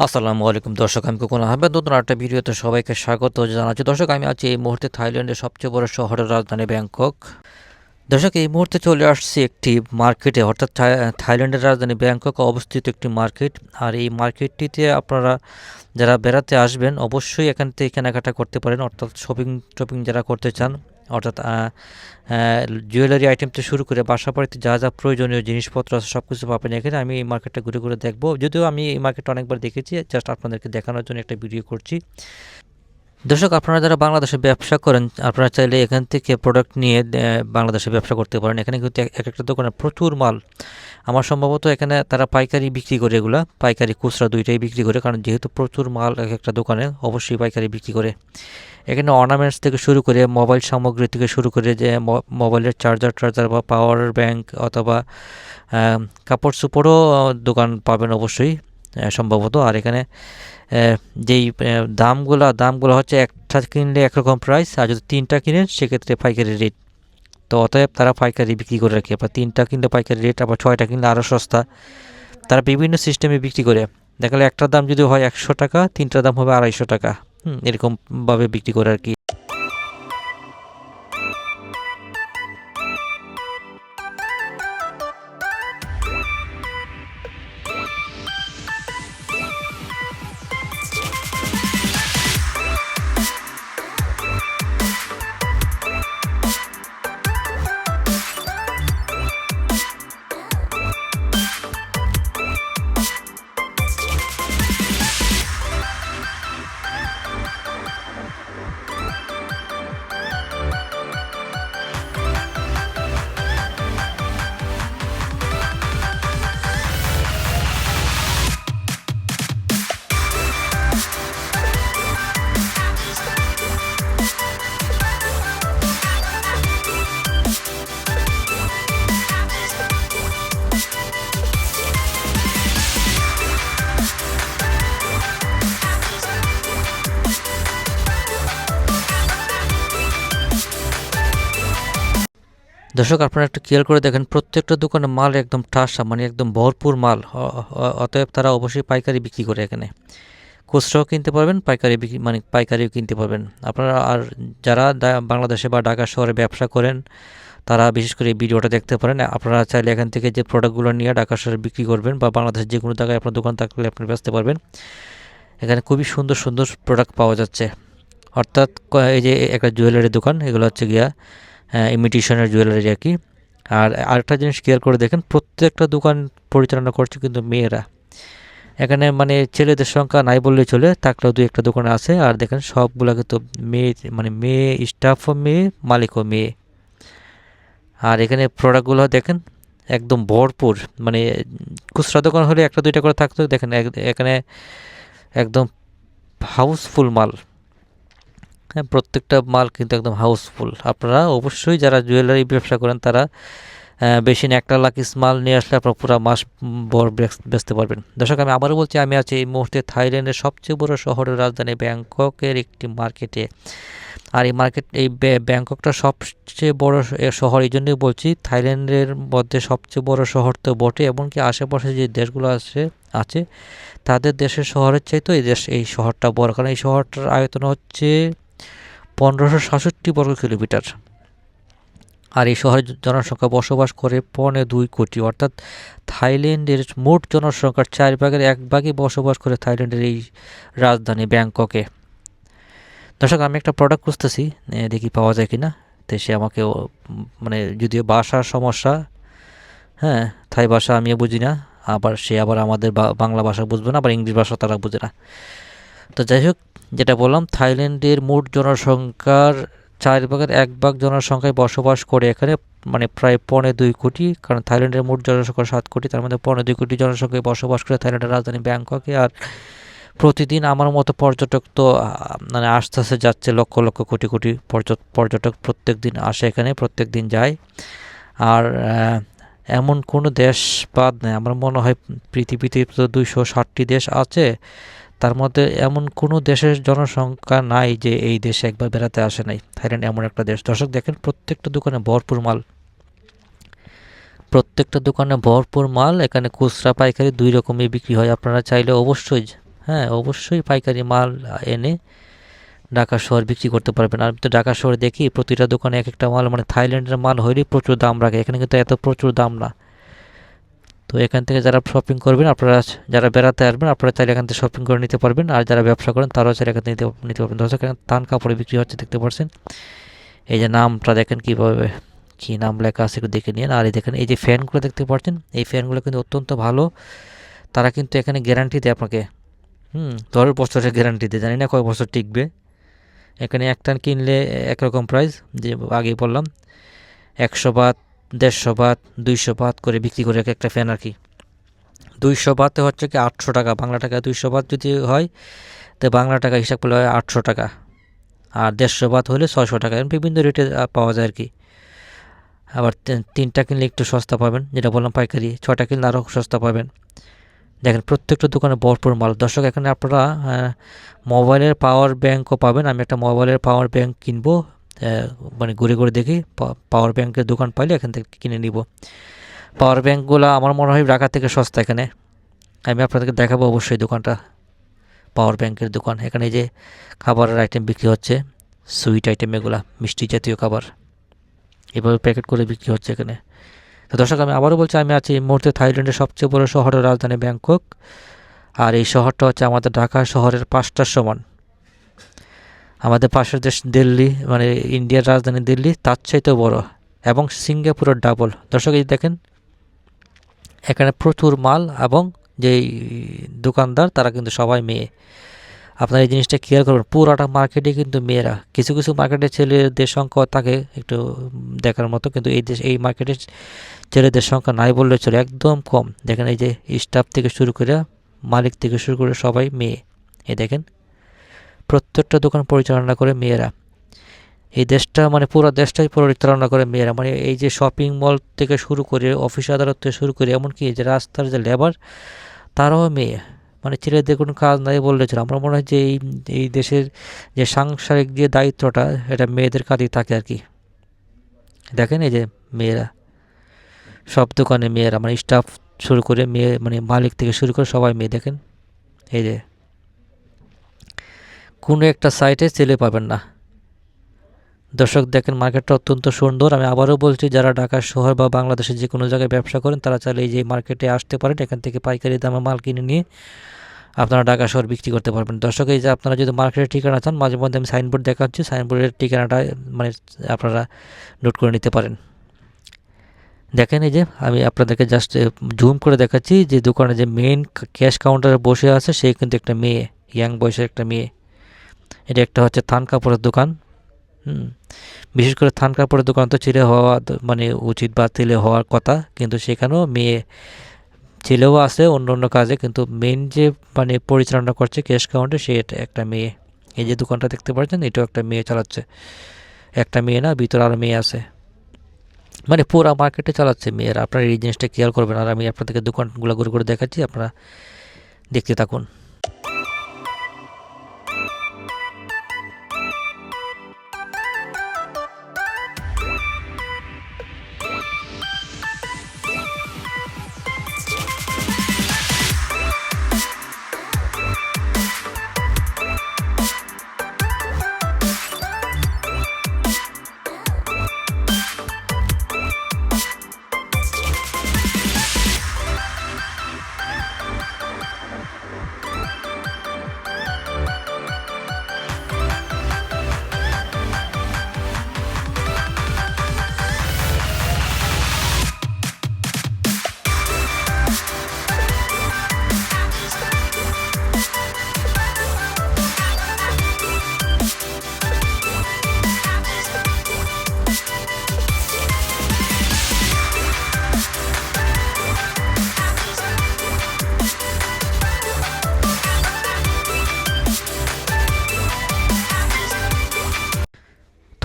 আসসালামু আলাইকুম। দর্শক, আমি কোন আহমেদ। নতুন একটা ভিডিওতে সবাইকে স্বাগত জানাচ্ছি। দর্শক, আমি আছি এই মুহূর্তে থাইল্যান্ডের সবচেয়ে বড় শহরের রাজধানী ব্যাংকক। দর্শক, এই মুহূর্তে চলে আসছি একটি মার্কেটে, অর্থাৎ থাই- থাইল্যান্ডের রাজধানী ব্যাংকক অবস্থিত একটি মার্কেট। আর এই মার্কেটটিতে আপনারা যারা বেড়াতে আসবেন, অবশ্যই এখান থেকে কেনাকাটা করতে পারেন, অর্থাৎ শপিং টপিং যারা করতে চান অর্থাৎ জুয়েলারি আইটেম থেকে শুরু করে বাসা বাড়িতে যা যা প্রয়োজনীয় জিনিসপত্র আছে সব কিছু পাবেন এখানে। আমি এই মার্কেটটা ঘুরে ঘুরে দেখব। যদিও আমি এই মার্কেটটা অনেকবার দেখেছি জাস্ট আপনাদেরকে দেখানোর জন্য একটা ভিডিও করছি। দর্শক, আপনারা যারা বাংলাদেশে ব্যবসা করেন, আপনারা চাইলে এখান থেকে প্রোডাক্ট নিয়ে বাংলাদেশে ব্যবসা করতে পারেন। এখানে কিন্তু এক এক একটা দোকানে প্রচুর মাল। আমার সম্ভবত এখানে তারা পাইকারি বিক্রি করে এগুলা। পাইকারি খুচরা দুইটাই বিক্রি করে, কারণ যেহেতু প্রচুর মাল এক একটা দোকানে, অবশ্যই পাইকারি বিক্রি করে। এখানে অর্নামেন্টস থেকে শুরু করে মোবাইল সামগ্রী থেকে শুরু করে যে মোবাইলের চার্জার টার্জার বা পাওয়ার ব্যাংক অথবা কাপড় চোপড়ও দোকান পাবেন অবশ্যই। সম্ভবত। আর এখানে যেই দামগুলো দামগুলো হচ্ছে একটা কিনলে একরকম প্রাইস আর যদি তিনটা কিনেন, সেক্ষেত্রে পাইকারি রেট তো অতএব তারা পাইকারি বিক্রি করে রাখে। আবার তিনটা কিনলে পাইকারি রেট আবার ছয়টা কিনলে আরও সস্তা। তারা বিভিন্ন সিস্টেমে বিক্রি করে। দেখালে একটার দাম যদি হয় একশো টাকা তিনটার দাম হবে আড়াইশো টাকা। এরকমভাবে বিক্রি করে আর কি। দর্শক, আপনারা একটু খেয়াল করে দেখেন, প্রত্যেকটা দোকানে মাল একদম ঠাসা মানে একদম ভরপুর মাল। অতএব তারা অবশ্যই পাইকারি বিক্রি করে এখানে। খুচরাও কিনতে পারবেন, পাইকারি বিক্রি মানে পাইকারিও কিনতে পারবেন। আপনারা আর যারা বাংলাদেশে বা ঢাকা শহরে ব্যবসা করেন, তারা বিশেষ করে এই ভিডিওটা দেখতে পারেন। আপনারা চাইলে এখান থেকে যে প্রোডাক্টগুলো নিয়ে ঢাকা শহরে বিক্রি করবেন বা বাংলাদেশের যে কোনো জায়গায় আপনার দোকান থাকলে আপনি বেচতে পারবেন। এখানে খুবই সুন্দর সুন্দর প্রোডাক্ট পাওয়া যাচ্ছে। অর্থাৎ এই যে একটা জুয়েলারি দোকান, এগুলো হচ্ছে গিয়া ইমিটেশনের জুয়েলারি আর কি। আর আরেকটা জিনিস কেয়ার করে দেখেন, প্রত্যেকটা দোকান পরিচালনা করছে কিন্তু মেয়েরা। এখানে মানে ছেলেদের সংখ্যা নাই বললেই চলে, থাকলেও দুই একটা দোকানে আছে। আর দেখেন, সবগুলা কিন্তু মেয়ে মানে মেয়ে স্টাফও মেয়ে মালিকও মেয়ে। আর এখানে প্রোডাক্টগুলো দেখেন, একদম ভরপুর। মানে খুচরা দোকান হলে একটা দুইটা করে থাকতো। দেখেন এখানে একদম হাউসফুল মাল। হ্যাঁ প্রত্যেকটা মাল কিন্তু একদম হাউসফুল আপনারা অবশ্যই যারা জুয়েলারি ব্যবসা করেন, তারা বেশি না একটা লাকিস মাল নিয়ে আসলে আপনারা পুরো মাস বেচ- বেচতে পারবেন। দর্শক, আমি আবারও বলছি, আমি আছি এই মুহূর্তে থাইল্যান্ডের সবচেয়ে বড় শহরের রাজধানী ব্যাংককের একটি মার্কেটে। আর এই মার্কেট, এই ব্য- ব্যাংককটা সবচেয়ে বড় শহর, এই জন্যই বলছি, থাইল্যান্ডের মধ্যে সবচেয়ে বড় শহর তো বটে, এমনকি আশেপাশে যে দেশগুলো আছে আছে, তাদের দেশের শহরের চাইতেও এই দেশ, এই শহরটা বড়। কারণ এই শহরটার আয়তন হচ্ছে পনেরোশো সাতষট্টি বর্গ কিলোমিটার। আর এই শহরের জনসংখ্যা বসবাস করে পৌনে দুই কোটি, অর্থাৎ থাইল্যান্ডের মোট জনসংখ্যার চার ভাগের এক ভাগই বসবাস করে থাইল্যান্ডের এই রাজধানী ব্যাংককে। দর্শক, আমি একটা প্রোডাক্ট খুঁজতেছি দেখি পাওয়া যায় কি না তো সে আমাকে মানে যদিও ভাষার সমস্যা হ্যাঁ থাই ভাষা আমিও বুঝি না, আবার সে আবার আমাদের বাংলা ভাষা বুঝবে না, আবার ইংলিশ ভাষা তারা বুঝে না। তো যাই হোক, যেটা বললাম, থাইল্যান্ডের মোট জনসংখ্যার চার ভাগের এক ভাগ জনসংখ্যায় বসবাস করে এখানে মানে প্রায় পৌনে দুই কোটি, কারণ থাইল্যান্ডের মোট জনসংখ্যা সাত কোটি, তার মধ্যে পৌনে দুই কোটি জনসংখ্যায় বসবাস করে থাইল্যান্ডের রাজধানী ব্যাংককে, আর প্রতিদিন আমার মতো পর্যটক তো মানে আস্তে আস্তে যাচ্ছে, লক্ষ লক্ষ কোটি কোটি পর্য- পর্যটক প্রত্যেক দিন আসে এখানে প্রত্যেক দিন যায়। আর এমন কোনো দেশ বাদ নেই, আমার মনে হয় পৃথিবীতে তো দুইশো ষাটটি দেশ আছে তার মধ্যে এমন কোনো দেশের জনসংখ্যা নাই যে এই দেশে একবার বেড়াতে আসে নাই। থাইল্যান্ড এমন একটা দেশ। দর্শক, দেখেন প্রত্যেকটা দোকানে ভরপুর মাল। প্রত্যেকটা দোকানে ভরপুর মাল। এখানে খুচরা পাইকারি দুই রকমই বিক্রি হয়। আপনারা চাইলে অবশ্যই হ্যাঁ অবশ্যই পাইকারি মাল এনে ঢাকা শহর বিক্রি করতে পারবেন। আমি তো ঢাকা শহরে দেখি, প্রতিটা দোকানে এক একটা মাল। মানে থাইল্যান্ডের মাল হইলেই প্রচুর দাম রাখে। এখানে কিন্তু এত প্রচুর দাম না। তো এখান থেকে যারা শপিং করবেন, আপনারা যারা বেড়াতে আসবেন, আপনারা চাইলে এখান থেকে শপিং করে নিতে পারবেন। আর যারা ব্যবসা করেন, তারাও চাইলে এখান থেকে নিতে পারবেন দর্শক, এখানে থান কাপড়ে বিক্রি হচ্ছে, দেখতে পাচ্ছেন এই যে নামটা দেখেন কীভাবে, কী নাম লেখা আছে, একটু দেখে নিন। আর এই দেখেন, এই যে ফ্যানগুলো দেখতে পাচ্ছেন এই ফ্যানগুলো কিন্তু অত্যন্ত ভালো। তারা কিন্তু এখানে গ্যারান্টি দেয় আপনাকে। হুম, দশ বছরের গ্যারান্টি দেয়, জানি না কয় বছর টিকবে। এখানে একটা কিনলে একরকম প্রাইস যে আগেই বললাম, একশো বাত দেড়শো বাত দুইশো বাত করে বিক্রি করে এক একটা ফ্যান আর কি। দুইশো বাতে হচ্ছে কি আটশো টাকা, বাংলা টাকা দুইশো বাত যদি হয়, তো বাংলা টাকা হিসাব করলে হয় আটশো টাকা। আর দেড়শো বাত হলে ছয়শো টাকা বিভিন্ন রেটে পাওয়া যায় আর কি। আবার তিনটা কিনলে একটু সস্তা পাবেন, যেটা বললাম পাইকারি ছটা কিনলে আরও সস্তা পাবেন। দেখেন প্রত্যেকটা দোকানে ভরপুর মাল। দর্শক, এখানে আপনারা মোবাইলের পাওয়ার ব্যাঙ্কও পাবেন। আমি একটা মোবাইলের পাওয়ার ব্যাঙ্ক কিনবো মানে ঘুরে ঘুরে দেখি পাওয়ার ব্যাঙ্কের দোকান পাইলে এখান থেকে কিনে নিব। পাওয়ার ব্যাঙ্কগুলো আমার মনে হয় ঢাকা থেকে সস্তা এখানে। আমি আপনাদেরকে দেখাবো অবশ্যই দোকানটা। পাওয়ার ব্যাঙ্কের দোকান। এখানে যে খাবারের আইটেম বিক্রি হচ্ছে সুইট আইটেম এগুলা, মিষ্টি জাতীয় খাবার। এভাবে প্যাকেট করে বিক্রি হচ্ছে এখানে। তো দর্শক, আমি আবারও বলছি, আমি আছি এই মুহূর্তে থাইল্যান্ডের সবচেয়ে বড় শহরের রাজধানী ব্যাংকক। আর এই শহরটা হচ্ছে আমাদের ঢাকা শহরের পাঁচটার সমান। আমাদের পাশের দেশ দিল্লি মানে ইন্ডিয়ার রাজধানী দিল্লি, তার চাইতেও বড়। এবং সিঙ্গাপুরের ডাবল দর্শক, এই দেখেন, এখানে প্রচুর মাল এবং যেই দোকানদার, তারা কিন্তু সবাই মেয়ে। আপনার এই জিনিসটা কেয়ার করবেন, পুরাটা মার্কেটে কিন্তু মেয়েরা। কিছু কিছু মার্কেটে ছেলেদের সংখ্যা থাকে একটু দেখার মতো, কিন্তু এই দেশ, এই মার্কেটে ছেলেদের সংখ্যা নাই বললে চলে, একদম কম। দেখেন এই যে স্টাফ থেকে শুরু করে, মালিক থেকে শুরু করে সবাই মেয়ে। এই দেখেন প্রত্যেকটা দোকান পরিচালনা করে মেয়েরা। এই দেশটা মানে পুরো দেশটাই পরিচালনা করে মেয়েরা। মানে এই যে শপিং মল থেকে শুরু করে অফিস আদালত থেকে শুরু করে এমনকি এই যে রাস্তার যে লেবার তারাও মেয়ে। মানে ছেলেদের কোনো কাজ নাই বললে চলে। আমার মনে হয় যে এই এই দেশের যে সাংসারিক যে দায়িত্বটা, এটা মেয়েদের কাঁধেই থাকে আর কি। দেখেন এই যে মেয়েরা। সব দোকানে মেয়েরা। মানে স্টাফ শুরু করে মেয়ে মানে মালিক থেকে শুরু করে সবাই মেয়ে। দেখেন? এই যে কোনো একটা সাইটে ছেলে পাবেন না। দর্শক, দেখেন মার্কেটটা অত্যন্ত সুন্দর। আমি আবারও বলছি, যারা ঢাকা শহর বা বাংলাদেশে যে কোনো জায়গায় ব্যবসা করেন, তারা চাইলে এই যে মার্কেটে আসতে পারেন। এখান থেকে পাইকারি দামে মাল কিনে নিয়ে আপনারা ঢাকা শহর বিক্রি করতে পারবেন। দর্শক, এই যে আপনারা যদি মার্কেটের ঠিকানা চান, মাঝে মধ্যে আমি সাইনবোর্ড দেখাচ্ছি। সাইনবোর্ডের ঠিকানাটা মানে আপনারা নোট করে নিতে পারেন। দেখেন এই যে, আমি আপনাদেরকে জাস্ট জুম করে দেখাচ্ছি যে দোকানে যে মেইন ক্যাশ কাউন্টারে বসে আছে, সে কিন্তু একটা মেয়ে ইয়াং বয়সের একটা মেয়ে। এটা একটা হচ্ছে থান কাপড়ের দোকান বিশেষ করে থান কাপড়ের দোকান তো ছেলে হওয়া মানে উচিত বা ছেলে হওয়ার কথা, কিন্তু সেখানেও মেয়ে, ছেলেও আছে অন্য অন্য কাজে, কিন্তু মেন যে মানে পরিচালনা করছে ক্যাশ কাউন্টে সে একটা মেয়ে। এই যে দোকানটা দেখতে পাচ্ছেন, এটাও একটা মেয়ে চালাচ্ছে। একটা মেয়ে না, ভিতরে আরও মেয়ে আছে। মানে পুরা মার্কেটে চালাচ্ছে মেয়েরা। আপনারা এই জিনিসটা কেয়ার করবেন। আর আমি আপনাদেরকে দোকানগুলো ঘুরে ঘুরে দেখাচ্ছি, আপনারা দেখতে থাকুন।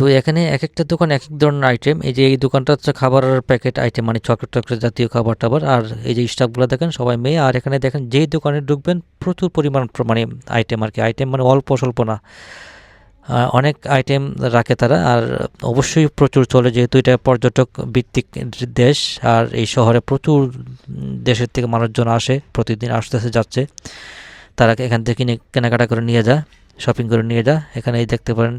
এখানে এক একটা দোকান এক এক ধরনের আইটেম এই যে এই দোকানটা হচ্ছে খাবারের প্যাকেট আইটেম মানে চকলেট টকলেট জাতীয় খাবার টাবার। আর এই যে স্টাফগুলো দেখেন, সবাই মেয়ে। আর এখানে দেখেন, যেই দোকানে ঢুকবেন, প্রচুর পরিমাণ প্র- মানে আইটেম আর কি। আইটেম মানে অল্প, স্বল্প না। অনেক আইটেম রাখে তারা। আর অবশ্যই প্রচুর চলে, যেহেতু এটা পর্যটক ভিত্তিক দেশ। আর এই শহরে প্রচুর দেশের থেকে মানুষজন আসে, প্রতিদিন আসতেছে, যাচ্ছে। তারা এখান থেকে কিনে কেনাকাটা করে নিয়ে যায়। শপিং করে নিয়ে যা। এখানে এই দেখতে পারেন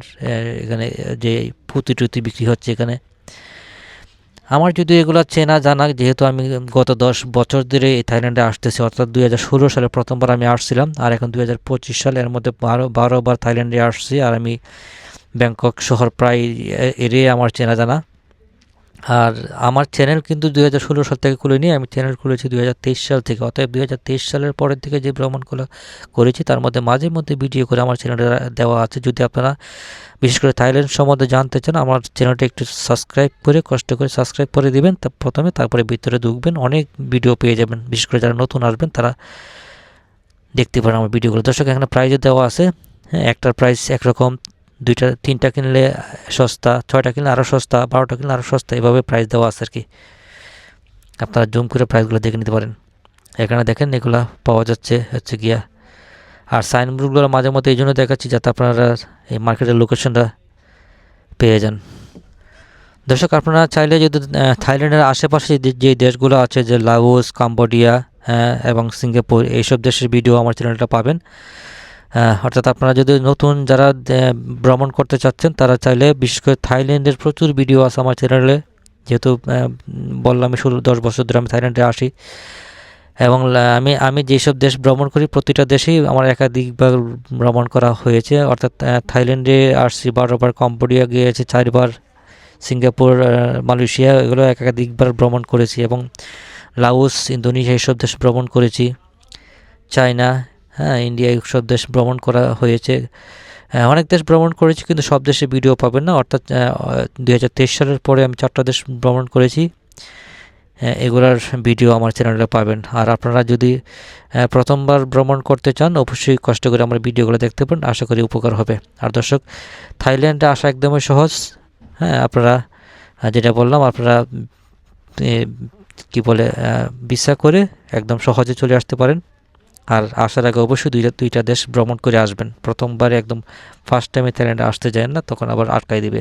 এখানে যে পুঁতি টুতি বিক্রি হচ্ছে এখানে। আমার যদি এগুলো চেনা জানা, যেহেতু আমি গত দশ বছর ধরে এই থাইল্যান্ডে আসতেছি, অর্থাৎ দুই হাজার ষোলো সালে প্রথমবার আমি আসছিলাম, আর এখন দুই হাজার পঁচিশ সালে এর মধ্যে বারো বারোবার থাইল্যান্ডে আসছি, আর আমি ব্যাংকক শহর প্রায় এরিয়া আমার চেনা জানা। আর আমার চ্যানেল কিন্তু দুই হাজার ষোলো সাল থেকে খুলিনি আমি চ্যানেল খুলেছি দুই হাজার তেইশ সাল থেকে। অতএব দুই হাজার তেইশ সালের পরের থেকে যে ভ্রমণগুলো করেছি, তার মধ্যে মাঝে মধ্যে ভিডিও করে আমার চ্যানেলে দেওয়া আছে। যদি আপনারা বিশেষ করে থাইল্যান্ড সম্বন্ধে জানতে চান, আমার চ্যানেলটা একটু সাবস্ক্রাইব করে, কষ্ট করে সাবস্ক্রাইব করে দিবেন। তা প্রথমে তারপরে ভিতরে ঢুকবেন, অনেক ভিডিও পেয়ে যাবেন। বিশেষ করে যারা নতুন আসবেন, তারা দেখতে পারেন আমার ভিডিওগুলো দর্শক, এখানে প্রাইজও দেওয়া আছে। হ্যাঁ একটার প্রাইস একরকম দুইটা তিনটা কিনলে সস্তা ছয়টা কিনলে আরও সস্তা বারোটা কিনলে আরও সস্তা এভাবে প্রাইস দেওয়া আছে আর কি। আপনারা জুম করে প্রাইসগুলো দেখে নিতে পারেন। এখানে দেখেন এগুলো পাওয়া যাচ্ছে হচ্ছে গিয়া। আর সাইনবোর্ডগুলো মাঝে মধ্যে এই জন্য দেখাচ্ছি যাতে আপনারা এই মার্কেটের লোকেশনটা পেয়ে যান। দর্শক আপনারা চাইলে যদি থাইল্যান্ডের আশেপাশে যে দেশগুলো আছে যে লাওস কাম্বোডিয়া হ্যাঁ, এবং সিঙ্গাপুর এইসব দেশের ভিডিও আমার চ্যানেলটা পাবেন। অর্থাৎ আপনারা যদি নতুন যারা ভ্রমণ করতে চাচ্ছেন, তারা চাইলে বিশেষ করে থাইল্যান্ডের প্রচুর ভিডিও আছে আমার চ্যানেলে যেহেতু বললাম আমি ষোলো, দশ বছর ধরে আমি থাইল্যান্ডে আসি। এবং আমি আমি যেসব দেশ ভ্রমণ করি, প্রতিটা দেশেই আমার একাধিকবার ভ্রমণ করা হয়েছে। অর্থাৎ থাইল্যান্ডে আসছি, বারোবার। কম্বোডিয়া গিয়েছে চারবার। সিঙ্গাপুর মালয়েশিয়া, এগুলো এক একাধিকবার ভ্রমণ করেছি। এবং লাওস, ইন্দোনেশিয়া, এইসব দেশ ভ্রমণ করেছি। চায়না হ্যাঁ ইন্ডিয়ায় সব দেশ ভ্রমণ করা হয়েছে। অনেক দেশ ভ্রমণ করেছি কিন্তু সব দেশে ভিডিও পাবেন না। অর্থাৎ দুই হাজার তেইশ সালের পরে আমি চারটা দেশ ভ্রমণ করেছি। হ্যাঁ, এগুলার ভিডিও আমার চ্যানেলে পাবেন। আর আপনারা যদি প্রথমবার ভ্রমণ করতে চান অবশ্যই কষ্ট করে আমার ভিডিওগুলো দেখতে পারেন। আশা করি উপকার হবে। আর দর্শক থাইল্যান্ডে আসা একদমই সহজ। হ্যাঁ আপনারা যেটা বললাম আপনারা কি বলে ভিসা করে একদম সহজে চলে আসতে পারেন। আর আসার আগে অবশ্যই দুইটা দুইটা দেশ ভ্রমণ করে আসবেন। প্রথমবারে একদম ফার্স্ট টাইমে থাইল্যান্ডে আসতে যায় না, তখন আবার আটকাই দিবে।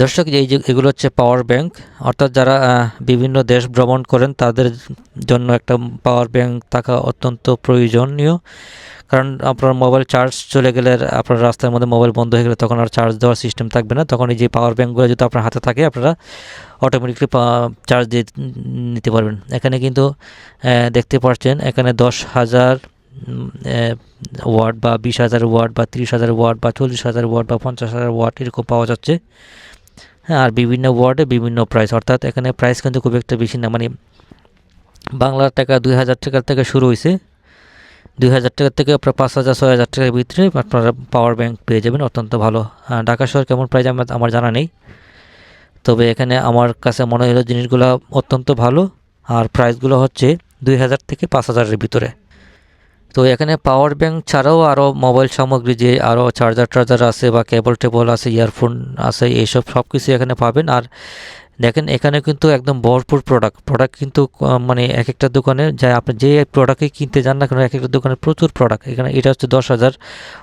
দর্শক, এই যে এগুলো হচ্ছে পাওয়ার ব্যাংক অর্থাৎ যারা বিভিন্ন দেশ ভ্রমণ করেন, তাদের জন্য একটা পাওয়ার ব্যাংক থাকা অত্যন্ত প্রয়োজনীয়। কারণ আপনার মোবাইল চার্জ চলে গেলে আপনার রাস্তার মধ্যে মোবাইল বন্ধ হয়ে গেলে তখন আর চার্জ দেওয়ার সিস্টেম থাকবে না। তখন এই যে পাওয়ার ব্যাঙ্কগুলো যদি আপনার হাতে থাকে, আপনারা অটোমেটিকলি চার্জ দিয়ে নিতে পারবেন। এখানে কিন্তু দেখতে পাচ্ছেন, এখানে দশ হাজার ওয়াট বা বিশ হাজার ওয়াট বা তিরিশ হাজার ওয়াট বা চল্লিশ হাজার ওয়াট বা পঞ্চাশ হাজার ওয়াট এরকম পাওয়া যাচ্ছে। হ্যাঁ আর বিভিন্ন ওয়ার্ডে বিভিন্ন প্রাইস অর্থাৎ এখানে প্রাইস কিন্তু খুব একটা বেশি না। মানে বাংলার টাকা দুই হাজার টাকার থেকে শুরু হয়েছে। দুই হাজার টাকার থেকে আপনার পাঁচ হাজার, ছয় হাজার টাকার ভিতরে আপনারা পাওয়ার ব্যাংক পেয়ে যাবেন। অত্যন্ত ভালো। ঢাকা শহর কেমন প্রাইস আমার আমার জানা নেই। তবে এখানে আমার কাছে মনে হলো জিনিসগুলো অত্যন্ত ভালো। আর প্রাইসগুলো হচ্ছে দুই হাজার থেকে পাঁচ হাজারের ভিতরে। তো এখানে পাওয়ার ব্যাংক ছাড়াও আরও মোবাইল সামগ্রী যে আরও চার্জার টার্জার আছে বা কেবল টেবল আছে ইয়ারফোন আছে, এইসব সব কিছু এখানে পাবেন। আর দেখেন, এখানে কিন্তু একদম ভরপুর প্রোডাক্ট প্রোডাক্ট কিন্তু মানে এক একটা দোকানে যা আপনি যে প্রোডাক্টই কিনতে যান না কেন এক একটা দোকানে প্রচুর প্রোডাক্ট এখানে এটা হচ্ছে দশ হাজার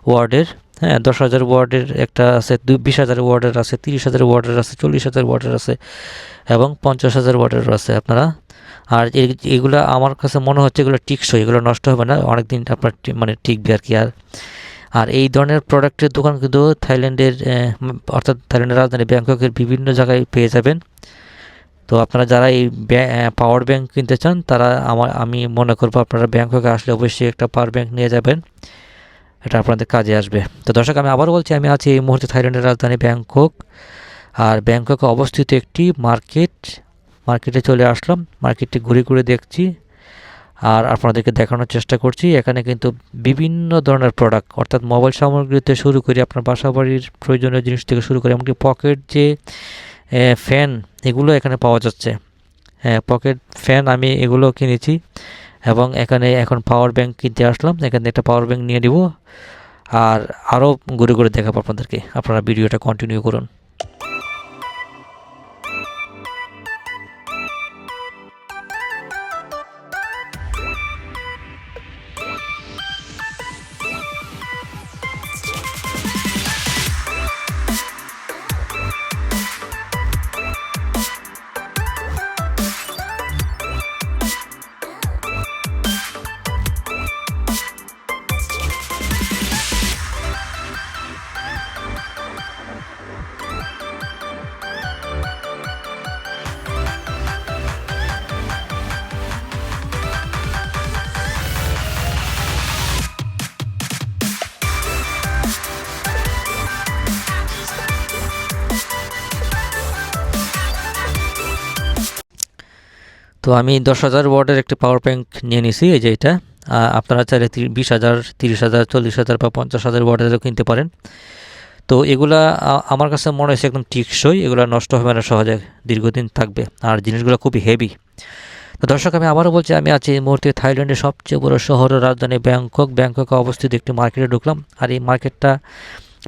ওয়ার্ডের হ্যাঁ দশ হাজার ওয়ার্ডের একটা আছে দুই বিশ হাজার ওয়ার্ডের আছে, তিরিশ হাজার ওয়ার্ডের আছে, চল্লিশ হাজার ওয়ার্ডের আছে এবং পঞ্চাশ হাজার ওয়ার্ডের আছে। আপনারা আর এগুলো আমার কাছে মনে হচ্ছে এগুলো টিকসই, এগুলো নষ্ট হবে না অনেক দিন আপনার মানে টিকবে আর কি আর। আর এই ধরনের প্রোডাক্টের দোকান কিন্তু থাইল্যান্ডের অর্থাৎ থাইল্যান্ডের রাজধানী ব্যাংককের বিভিন্ন জায়গায় পেয়ে যাবেন। তো আপনারা যারা এই পাওয়ার ব্যাংক কিনতে চান, তারা আমার, আমি মনে করব আপনারা ব্যাংককে আসলে অবশ্যই একটা পাওয়ার ব্যাংক নিয়ে যাবেন। এটা আপনাদের কাজে আসবে। তো দর্শক, আমি আবার বলছি, আমি আছি এই মুহূর্তে থাইল্যান্ডের রাজধানী ব্যাংকক। আর ব্যাংককে অবস্থিত একটি মার্কেট মার্কেটে চলে আসলাম। মার্কেটটি ঘুরে ঘুরে দেখছি আর আপনাদেরকে দেখানোর চেষ্টা করছি। এখানে কিন্তু বিভিন্ন ধরনের প্রোডাক্ট অর্থাৎ মোবাইল সামগ্রীতে শুরু করে আপনার বাসা বাড়ির প্রয়োজনীয় জিনিস থেকে শুরু করে এমনকি পকেট যে ফ্যান এগুলো এখানে পাওয়া যাচ্ছে। হ্যাঁ পকেট ফ্যান আমি এগুলো কিনেছি এবং এখানে এখন পাওয়ার ব্যাংক কিনতে আসলাম। এখানে একটা পাওয়ার ব্যাংক নিয়ে নিব। আর আরও ঘুরে ঘুরে দেখাবো আপনাদেরকে। আপনারা ভিডিওটা কন্টিনিউ করুন। তো আমি দশ হাজার ওয়ার্ডের একটি পাওয়ার ব্যাংক নিয়ে নিছি, এই যে এটা। আপনারা চাইলে বিশ হাজার, তিরিশ হাজার, চল্লিশ হাজার বা পঞ্চাশ হাজার ওয়ার্ডেরও কিনতে পারেন। তো এগুলা আমার কাছে মনে হয়েছে একদম টিকসই, এগুলো নষ্ট হবে না, সহজে দীর্ঘদিন থাকবে। আর জিনিসগুলো খুবই হেভি তো দর্শক, আমি আবারও বলছি, আমি আছি এই মুহূর্তে থাইল্যান্ডের সবচেয়ে বড় শহর রাজধানী ব্যাংকক। ব্যাংককে অবস্থিত একটি মার্কেটে ঢুকলাম। আর এই মার্কেটটা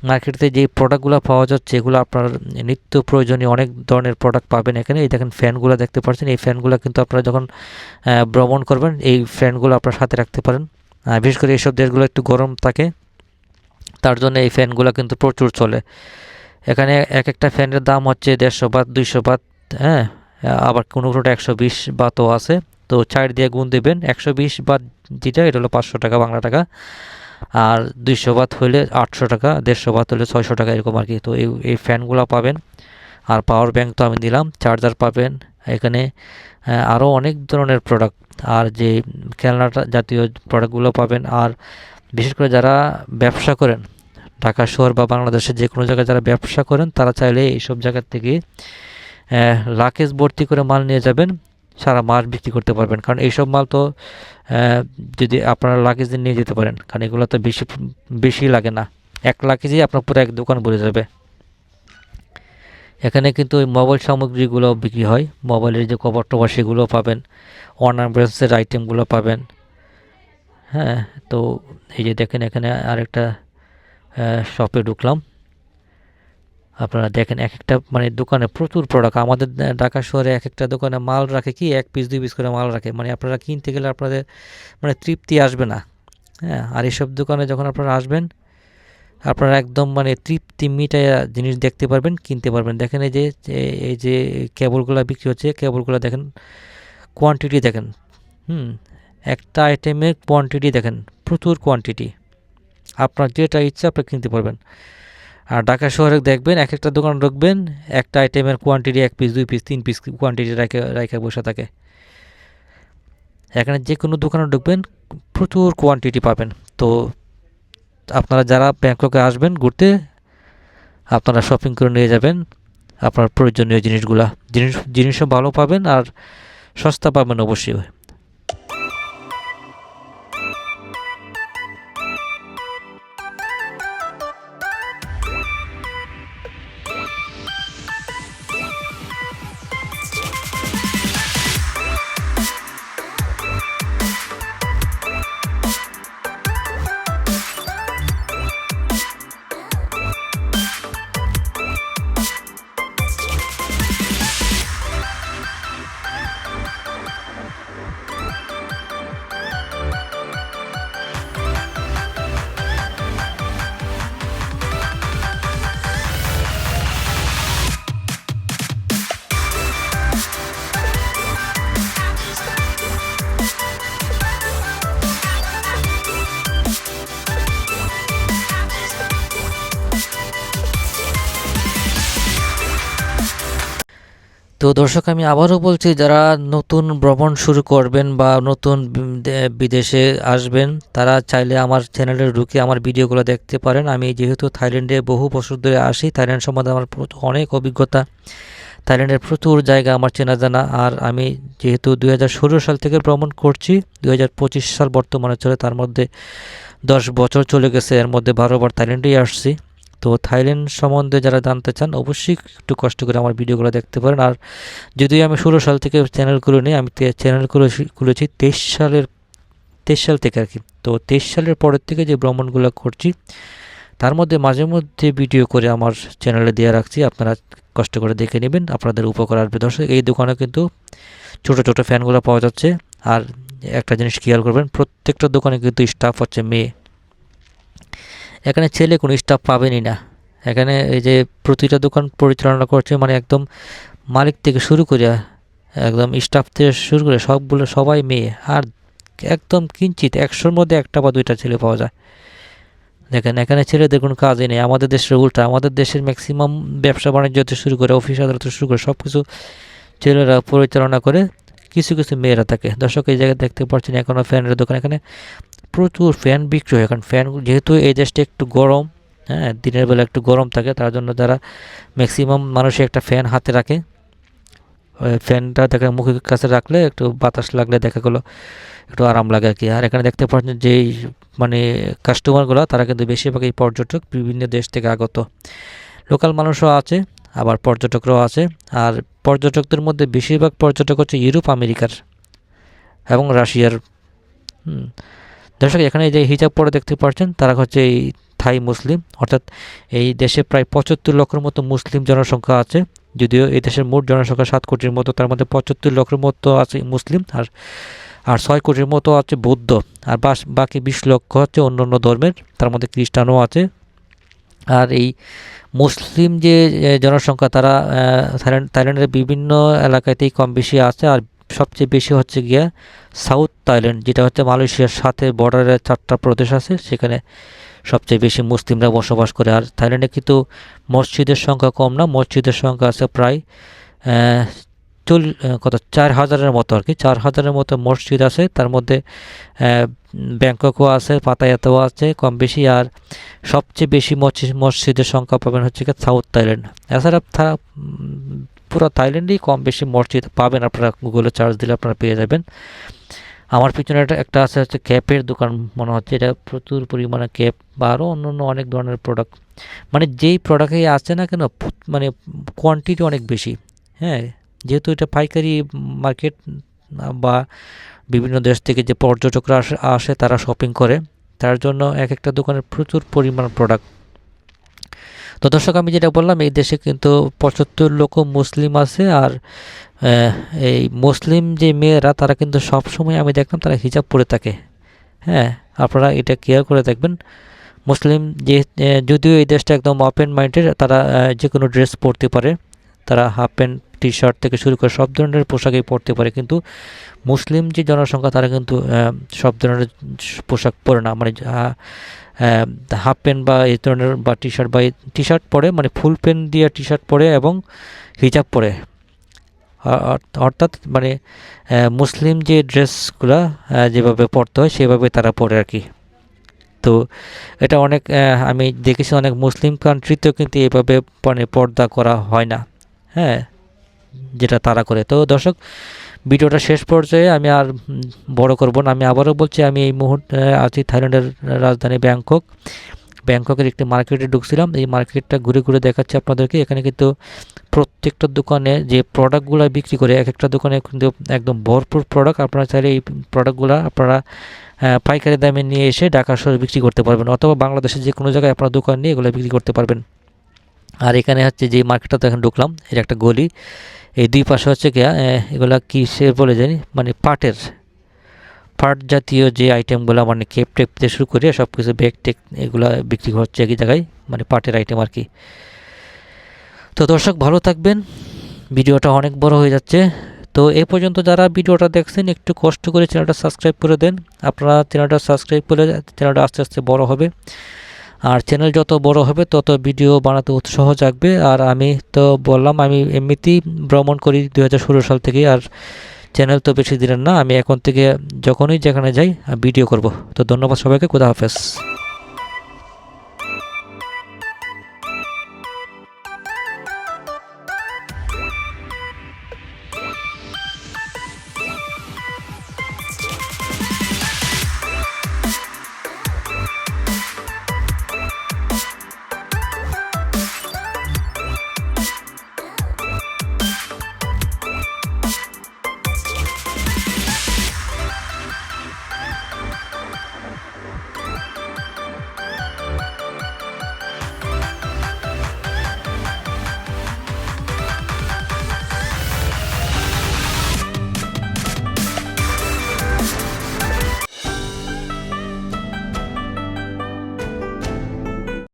মার্কেটে যে প্রোডাক্টগুলো পাওয়া যাচ্ছে, এগুলো আপনার নিত্য প্রয়োজনীয় অনেক ধরনের প্রোডাক্ট পাবেন এখানে। এই দেখেন ফ্যানগুলো দেখতে পাচ্ছেন, এই ফ্যানগুলো কিন্তু আপনারা যখন ভ্রমণ করবেন, এই ফ্যানগুলো আপনার সাথে রাখতে পারেন। বিশেষ করে এইসব দেশগুলো একটু গরম থাকে, তার জন্য এই ফ্যানগুলো কিন্তু প্রচুর চলে। এখানে এক একটা ফ্যানের দাম হচ্ছে দেড়শো বাত দুইশো বাত হ্যাঁ আবার কোনো কোনোটা একশো বিশ বাতও আছে। তো চার দিয়ে গুণ দেবেন, একশো বিশ বাত যেটা, এটা হলো পাঁচশো টাকা, বাংলা টাকা। আর দুইশো বাত হলে আটশো টাকা, দেড়শো বাত হলে ছয়শো টাকা এরকম আর কি। তো এই এই ফ্যানগুলো পাবেন। আর পাওয়ার ব্যাংক তো আমি দিলাম, চার্জার পাবেন। এখানে আরও অনেক ধরনের প্রোডাক্ট আর যে খেলনাটা জাতীয় প্রোডাক্টগুলো পাবেন। আর বিশেষ করে যারা ব্যবসা করেন, ঢাকা শহর বা বাংলাদেশের যে কোনো জায়গায় যারা ব্যবসা করেন, তারা চাইলে এইসব জায়গার থেকে লাকেজ ভর্তি করে মাল নিয়ে যাবেন। সারা মাস বিক্রি করতে পারবেন। কারণ এইসব মাল তো যদি আপনারা দিয়ে নিয়ে যেতে পারেন, কারণ এগুলো তো বেশি বেশি লাগে না। এক লাকেজেই আপনার পুরো এক দোকান ভরে যাবে। এখানে কিন্তু ওই মোবাইল সামগ্রীগুলো বিক্রি হয়। মোবাইলের যে কভার টভার সেগুলো পাবেন। অর্নামেন্টসের আইটেমগুলো পাবেন। হ্যাঁ তো এই যে দেখেন এখানে আরেকটা শপে ঢুকলাম। আপনারা দেখেন এক একটা মানে দোকানে প্রচুর প্রোডাক্ট আমাদের ঢাকা শহরে এক একটা দোকানে মাল রাখে কি, এক পিস দুই পিস করে মাল রাখে। মানে আপনারা কিনতে গেলে আপনাদের মানে তৃপ্তি আসবে না। হ্যাঁ আর এসব দোকানে যখন আপনারা আসবেন, আপনারা একদম মানে তৃপ্তি মিটায় জিনিস দেখতে পারবেন, কিনতে পারবেন। দেখেন এই যে- এই যে কেবলগুলো বিক্রি হচ্ছে, কেবলগুলো দেখেন কোয়ান্টিটি দেখেন। হুম, একটা আইটেমের কোয়ান্টিটি দেখেন, প্রচুর কোয়ান্টিটি আপনার যেটা ইচ্ছা আপনি কিনতে পারবেন। আর ঢাকা শহরে দেখবেন এক একটা দোকান ঢুকবেন একটা আইটেমের কোয়ান্টিটি এক পিস দুই পিস তিন পিস কোয়ান্টিটি রেখে রেখে বসে থাকে। এখানে যে কোনো দোকানে ঢুকবেন, প্রচুর কোয়ান্টিটি পাবেন। তো আপনারা যারা ব্যাংককে আসবেন ঘুরতে, আপনারা শপিং করে নিয়ে যাবেন আপনার প্রয়োজনীয় জিনিসগুলা। জিনিস, জিনিসও ভালো পাবেন আর সস্তা পাবেন অবশ্যই। তো দর্শক, আমি আবারও বলছি, যারা নতুন ভ্রমণ শুরু করবেন বা নতুন বিদেশে আসবেন, তারা চাইলে আমার চ্যানেলে ঢুকে আমার ভিডিওগুলো দেখতে পারেন। আমি যেহেতু থাইল্যান্ডে বহু বছর ধরে আসি, থাইল্যান্ড সম্বন্ধে আমার অনেক অভিজ্ঞতা। থাইল্যান্ডের প্রচুর জায়গা আমার চেনা জানা। আর আমি যেহেতু দুই হাজার ষোলো সাল থেকে ভ্রমণ করছি, দুই হাজার পঁচিশ সাল বর্তমানে চলে, তার মধ্যে দশ বছর চলে গেছে, এর মধ্যে বারোবার থাইল্যান্ডেই আসছি। তো থাইল্যান্ড সম্বন্ধে যারা জানতে চান, অবশ্যই একটু কষ্ট করে আমার ভিডিওগুলো দেখতে পারেন। আর যদিও আমি ষোলো সাল থেকে চ্যানেল খুলিনি আমি চ্যানেল খুলেছি তেইশ সালের, তেইশ সাল থেকে আর কি তো তেইশ সালের পরের থেকে যে ভ্রমণগুলো করছি, তার মধ্যে মাঝে মধ্যে ভিডিও করে আমার চ্যানেলে দিয়ে রাখছি। আপনারা কষ্ট করে দেখে নেবেন, আপনাদের উপকার আসবে। দর্শক, এই দোকানে কিন্তু ছোটো ছোটো ফ্যানগুলো পাওয়া যাচ্ছে। আর একটা জিনিস খেয়াল করবেন, প্রত্যেকটা দোকানে কিন্তু স্টাফ হচ্ছে মেয়ে। এখানে ছেলে কোনো স্টাফ পাবেনই না। এখানে এই যে প্রতিটা দোকান পরিচালনা করছে মানে একদম মালিক থেকে শুরু করে, একদম স্টাফ থেকে শুরু করে সবগুলো সবাই মেয়ে। আর একদম কিঞ্চিত একশোর মধ্যে একটা বা দুইটা ছেলে পাওয়া যায়। দেখেন, এখানে ছেলেদের কোনো কাজই নেই। আমাদের দেশের উল্টা, আমাদের দেশের ম্যাক্সিমাম ব্যবসা বাণিজ্য থেকে শুরু করে অফিস আদালত শুরু করে সব কিছু ছেলেরা পরিচালনা করে, কিছু কিছু মেয়েরা থাকে। দর্শক, এই জায়গায় দেখতে পাচ্ছেন এখনও ফ্যানের দোকান। এখানে প্রচুর ফ্যান বিক্রি হয়। কারণ ফ্যান যেহেতু এই দেশটা একটু গরম হ্যাঁ দিনের বেলা একটু গরম থাকে, তার জন্য যারা ম্যাক্সিমাম মানুষই একটা ফ্যান হাতে রাখে ফ্যানটা দেখা মুখের কাছে রাখলে একটু বাতাস লাগলে দেখা গেলো একটু আরাম লাগে আর কি। আর এখানে দেখতে পাচ্ছেন যে এই মানে কাস্টমারগুলো তারা কিন্তু বেশিরভাগই পর্যটক, বিভিন্ন দেশ থেকে আগত। লোকাল মানুষও আছে, আবার পর্যটকরাও আছে। আর পর্যটকদের মধ্যে বেশিরভাগ পর্যটক হচ্ছে ইউরোপ, আমেরিকার এবং রাশিয়ার। হুম। দর্শক, এখানে যে হিজাব পরে দেখতে পাচ্ছেন, তারা হচ্ছে এই থাই মুসলিম। অর্থাৎ এই দেশে প্রায় পঁচাত্তর লক্ষের মতো মুসলিম জনসংখ্যা আছে। যদিও এই দেশের মোট জনসংখ্যা সাত কোটির মতো, তার মধ্যে পঁচাত্তর লক্ষের মতো আছে মুসলিম আর আর ছয় কোটির মতো আছে বৌদ্ধ। আর বাস, বাকি বিশ লক্ষ হচ্ছে অন্য অন্য ধর্মের, তার মধ্যে খ্রিস্টানও আছে। আর এই মুসলিম যে জনসংখ্যা, তারা থাইল্যান্ডের বিভিন্ন এলাকাতেই কম বেশি আছে। আর সবচেয়ে বেশি হচ্ছে গিয়া সাউথ থাইল্যান্ড, যেটা হচ্ছে মালয়েশিয়ার সাথে বর্ডারের চারটা প্রদেশ আছে, সেখানে সবচেয়ে বেশি মুসলিমরা বসবাস করে। আর থাইল্যান্ডে কিন্তু মসজিদের সংখ্যা কম না, মসজিদের সংখ্যা আছে প্রায় চল কত, চার হাজারের মতো আর কি। চার হাজারের মতো মসজিদ আছে, তার মধ্যে ব্যাংককও আছে, পাতায়াতেও আছে কম বেশি। আর সবচেয়ে বেশি মসজিদ, মসজিদের সংখ্যা পাবেন হচ্ছে গিয়ে সাউথ থাইল্যান্ড। এছাড়া পুরো থাইল্যান্ডেই কম বেশি মসজিদ পাবেন আপনারা গুগলে চার্জ দিলে আপনারা পেয়ে যাবেন। আমার পিছনে একটা একটা আছে হচ্ছে ক্যাপের দোকান মনে হচ্ছে। এটা প্রচুর পরিমাণে ক্যাপ বা আরও অন্য অন্য অনেক ধরনের প্রোডাক্ট মানে যেই প্রোডাক্টে আছে না কেন মানে কোয়ান্টিটি অনেক বেশি। হ্যাঁ যেহেতু এটা পাইকারি মার্কেট বা বিভিন্ন দেশ থেকে যে পর্যটকরা আসে আসে তারা শপিং করে। তার জন্য এক একটা দোকানের প্রচুর পরিমাণ প্রোডাক্ট তো দর্শক, আমি যেটা বললাম, এই দেশে কিন্তু পঁচাত্তর লক্ষ মুসলিম আছে আর এই মুসলিম যে মেয়েরা, তারা কিন্তু সব সময় আমি দেখলাম তারা হিজাব পরে থাকে। হ্যাঁ আপনারা এটা কেয়ার করে দেখবেন। মুসলিম যে যদিও এই দেশটা একদম ওপেন মাইন্ডেড তারা যে কোনো ড্রেস পরতে পারে। তারা হাফ প্যান্ট টি শার্ট থেকে শুরু করে সব ধরনের পোশাকই পরতে পারে। কিন্তু মুসলিম যে জনসংখ্যা, তারা কিন্তু সব ধরনের পোশাক পরে না। মানে হাফ প্যান্ট বা এই ধরনের বা টি শার্ট বা টি শার্ট পরে মানে ফুল প্যান্ট দিয়ে টি শার্ট পরে এবং হিজাব পরে। অর্থাৎ মানে মুসলিম যে ড্রেসগুলো যেভাবে পরতে হয়, সেভাবে তারা পরে আর কি। তো এটা অনেক আমি দেখেছি অনেক মুসলিম কান্ট্রিতেও কিন্তু এভাবে মানে পর্দা করা হয় না। হ্যাঁ? যেটা তারা করে। তো দর্শক, ভিডিওটা শেষ পর্যায়ে আমি আর বড় করব না। আমি আবারও বলছি, আমি এই মুহূর্তে আছি থাইল্যান্ডের রাজধানী ব্যাংকক। ব্যাংককের একটি মার্কেটে ঢুকছিলাম। এই মার্কেটটা ঘুরে ঘুরে দেখাচ্ছি আপনাদেরকে। এখানে কিন্তু প্রত্যেকটা দোকানে যে প্রোডাক্টগুলো বিক্রি করে এক একটা দোকানে কিন্তু একদম ভরপুর প্রোডাক্ট। আপনারা চাইলে এই প্রোডাক্টগুলো আপনারা পাইকারি দামে নিয়ে এসে ঢাকা শহরে বিক্রি করতে পারবেন। অথবা বাংলাদেশের যে কোনো জায়গায় আপনারা দোকান নিয়ে এগুলো বিক্রি করতে পারবেন। আর এখানে হচ্ছে যে মার্কেটটাতে এখন ঢুকলাম, এর একটা গলি। এই দুই পাশে হচ্ছে আহ, এগুলা কিসে বলে জানি? মানে পাটের। পাট জাতীয় যে আইটেমগুলো মানে কেপ টেপ থেকে শুরু করে সব কিছু ব্যাগ টেক এগুলো বিক্রি হচ্ছে একই জায়গায় মানে পাটের আইটেম আর কি। তো দর্শক ভালো থাকবেন। ভিডিওটা অনেক বড় হয়ে যাচ্ছে। তো এ পর্যন্ত যারা ভিডিওটা দেখছেন একটু কষ্ট করে চ্যানেলটা সাবস্ক্রাইব করে দেন। আপনারা চ্যানেলটা সাবস্ক্রাইব করলে চ্যানেলটা আস্তে আস্তে বড় হবে। আর চ্যানেল যত বড় হবে, তত ভিডিও বানাতে উৎসাহ জাগবে। আর আমি তো বললাম, আমি এমনিতেই ভ্রমণ করি দু হাজার ষোলো সাল থেকে আর চ্যানেল তো বেশি দিলেন না। আমি এখন থেকে যখনই যেখানে যাই ভিডিও করব। তো ধন্যবাদ সবাইকে, খুদা হাফেজ।